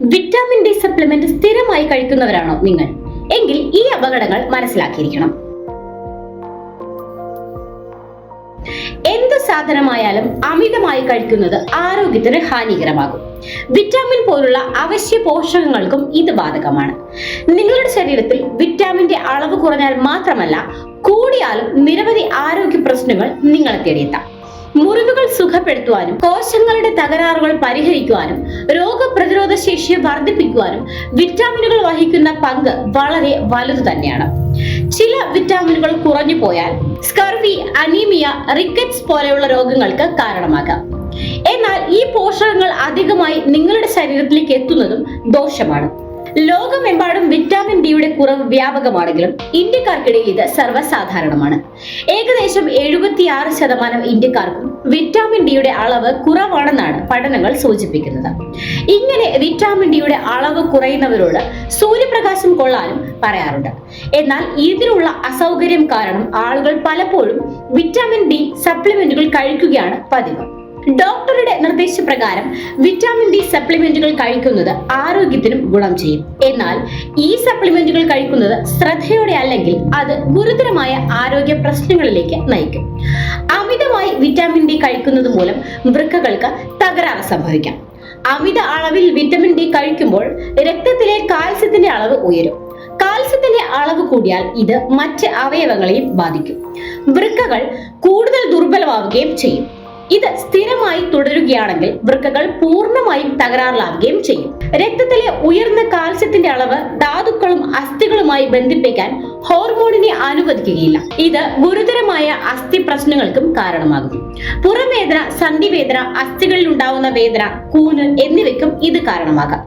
Vitamin D supplement സ്ഥിരമായി കഴിക്കുന്നവരാണോ നിങ്ങൾ? എങ്കിൽ ഈ അപകടങ്ങൾ മനസ്സിലാക്കിയിരിക്കണം. എന്ത് സാധനമായാലും അമിതമായി കഴിക്കുന്നത് ആരോഗ്യത്തിന് ഹാനികരമാകും. വിറ്റാമിൻ പോലുള്ള അവശ്യ പോഷകങ്ങൾക്കും ഇത് ബാധകമാണ്. നിങ്ങളുടെ ശരീരത്തിൽ വിറ്റാമിന്റെ അളവ് കുറഞ്ഞാൽ മാത്രമല്ല കൂടിയാലും നിരവധി ആരോഗ്യ പ്രശ്നങ്ങൾ നിങ്ങളെ തേടിയെത്താം. മുറിവുകൾ സുഖപ്പെടുത്തുവാനും കോശങ്ങളുടെ തകരാറുകൾ പരിഹരിക്കുവാനും രോഗപ്രതിരോധ ശേഷി വർദ്ധിപ്പിക്കുവാനും വിറ്റാമിനുകൾ വഹിക്കുന്ന പങ്ക് വളരെ വലുത് തന്നെയാണ്. ചില വിറ്റാമിനുകൾ കുറഞ്ഞു പോയാൽ സ്കർവി അനീമിയ റിക്കറ്റ്സ് പോലെയുള്ള രോഗങ്ങൾക്ക് കാരണമാകാം. എന്നാൽ ഈ പോഷകങ്ങൾ അധികമായി നിങ്ങളുടെ ശരീരത്തിലേക്ക് എത്തുന്നതും ദോഷമാണ്. ലോകമെമ്പാടും വിറ്റാമിൻ ഡിയുടെ കുറവ് വ്യാപകമാണെങ്കിലും ഇന്ത്യക്കാർക്കിടയിൽ ഇത് സർവസാധാരണമാണ്. ഏകദേശം എഴുപത്തിയാറ് ശതമാനം ഇന്ത്യക്കാർക്കും വിറ്റാമിൻ ഡിയുടെ അളവ് കുറവാണെന്നാണ് പഠനങ്ങൾ സൂചിപ്പിക്കുന്നത്. ഇങ്ങനെ വിറ്റാമിൻ ഡിയുടെ അളവ് കുറയുന്നവരോട് സൂര്യപ്രകാശം കൊള്ളാനും പറയാറുണ്ട്. എന്നാൽ ഇതിനുള്ള അസൗകര്യം കാരണം ആളുകൾ പലപ്പോഴും വിറ്റാമിൻ ഡി സപ്ലിമെന്റുകൾ കഴിക്കുകയാണ് പതിവ്. ഡോക്ടറുടെ നിർദ്ദേശപ്രകാരം വിറ്റാമിൻ ഡി സപ്ലിമെന്റുകൾ കഴിക്കുന്നത് ആരോഗ്യത്തിനും ഗുണം ചെയ്യും. എന്നാൽ ഈ സപ്ലിമെന്റുകൾ കഴിക്കുന്നത് ശ്രദ്ധയോടെ അല്ലെങ്കിൽ അത് ഗുരുതരമായ ആരോഗ്യ പ്രശ്നങ്ങളിലേക്ക് നയിക്കും. അമിതമായി വിറ്റാമിൻ ഡി കഴിക്കുന്നത് മൂലം വൃക്കകൾക്ക് തകരാറ് സംഭവിക്കാം. അമിത അളവിൽ വിറ്റാമിൻ ഡി കഴിക്കുമ്പോൾ രക്തത്തിലെ കാൽസ്യത്തിന്റെ അളവ് ഉയരും. കാൽസ്യത്തിന്റെ അളവ് കൂടിയാൽ ഇത് മറ്റ് അവയവങ്ങളെയും ബാധിക്കും. വൃക്കകൾ കൂടുതൽ ദുർബലമാവുകയും ചെയ്യും. ഇത് സ്ഥിരമായി തുടരുകയാണെങ്കിൽ വൃക്കകൾ പൂർണമായും തകരാറിലാവുകയും ചെയ്യും. രക്തത്തിലെ ഉയർന്ന കാൽസ്യത്തിന്റെ അളവ് ധാതുക്കളും അസ്ഥികളുമായി ബന്ധിപ്പിക്കാൻ ഹോർമോണിനെ അനുവദിക്കുകയില്ല. ഇത് ഗുരുതരമായ അസ്ഥി പ്രശ്നങ്ങൾക്കും കാരണമാകും പുറവേദന സന്ധിവേദന അസ്ഥികളിൽ ഉണ്ടാവുന്ന വേദന കൂന് എന്നിവയ്ക്കും ഇത് കാരണമാകാം.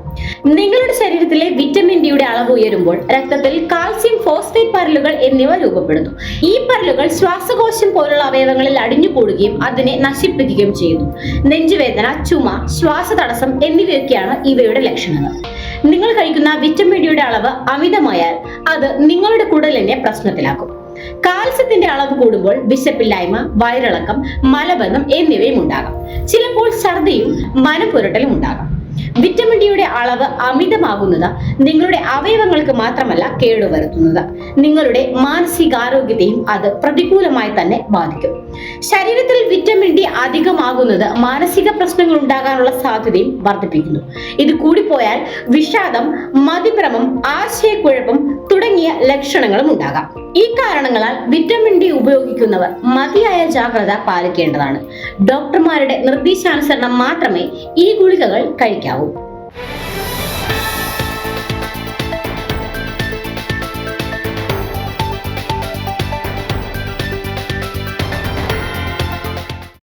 നിങ്ങളുടെ ശരീരത്തിലെ വിറ്റമിൻ ഡിയുടെ അളവ് ഉയരുമ്പോൾ രക്തത്തിൽ കാൽസ്യം ഫോസ്ഫേറ്റ് പരലുകൾ എന്നിവ രൂപപ്പെടുന്നു. ഈ പരലുകൾ ശ്വാസകോശം പോലുള്ള അവയവങ്ങളിൽ അടിഞ്ഞുകൂടുകയും അതിനെ നശിപ്പിക്കുകയും ചെയ്യുന്നു. നെഞ്ചുവേദന ചുമ ശ്വാസതടസ്സം എന്നിവയൊക്കെയാണ് ഇവയുടെ ലക്ഷണങ്ങൾ. നിങ്ങൾ കഴിക്കുന്ന വിറ്റമിൻ ഡിയുടെ അളവ് അമിതമായാൽ അത് നിങ്ങളുടെ കുടലിനെ പ്രശ്നത്തിലാക്കും. കാൽസ്യത്തിന്റെ അളവ് കൂടുമ്പോൾ വിശപ്പില്ലായ്മ വയറിളക്കം മലബന്ധം എന്നിവയും ഉണ്ടാകാം. ചിലപ്പോൾ ഛർദിയും മനപ്പുരട്ടലും ഉണ്ടാകാം. വിറ്റമിൻ ഡിയുടെ അളവ് അമിതമാകുന്നത് നിങ്ങളുടെ അവയവങ്ങൾക്ക് മാത്രമല്ല കേടുവരുത്തുന്നത്. നിങ്ങളുടെ മാനസികാരോഗ്യത്തെയും അത് പ്രതികൂലമായി തന്നെ ബാധിക്കും. ശരീരത്തിൽ വിറ്റമിൻ ഡി അധികമാകുന്നത് മാനസിക പ്രശ്നങ്ങൾ ഉണ്ടാകാനുള്ള സാധ്യതയും വർദ്ധിപ്പിക്കുന്നു. ഇത് കൂടിപ്പോയാൽ വിഷാദം മതിഭ്രമം ആശയക്കുഴപ്പം തുടങ്ങിയ ലക്ഷണങ്ങളും ഉണ്ടാകാം. ഈ കാരണങ്ങളാൽ വിറ്റമിൻ ഡി ഉപയോഗിക്കുന്നവർ മതിയായ ജാഗ്രത പാലിക്കേണ്ടതാണ്. ഡോക്ടർമാരുടെ നിർദ്ദേശാനുസരണം മാത്രമേ ഈ ഗുളികകൾ കഴിക്കാവൂ.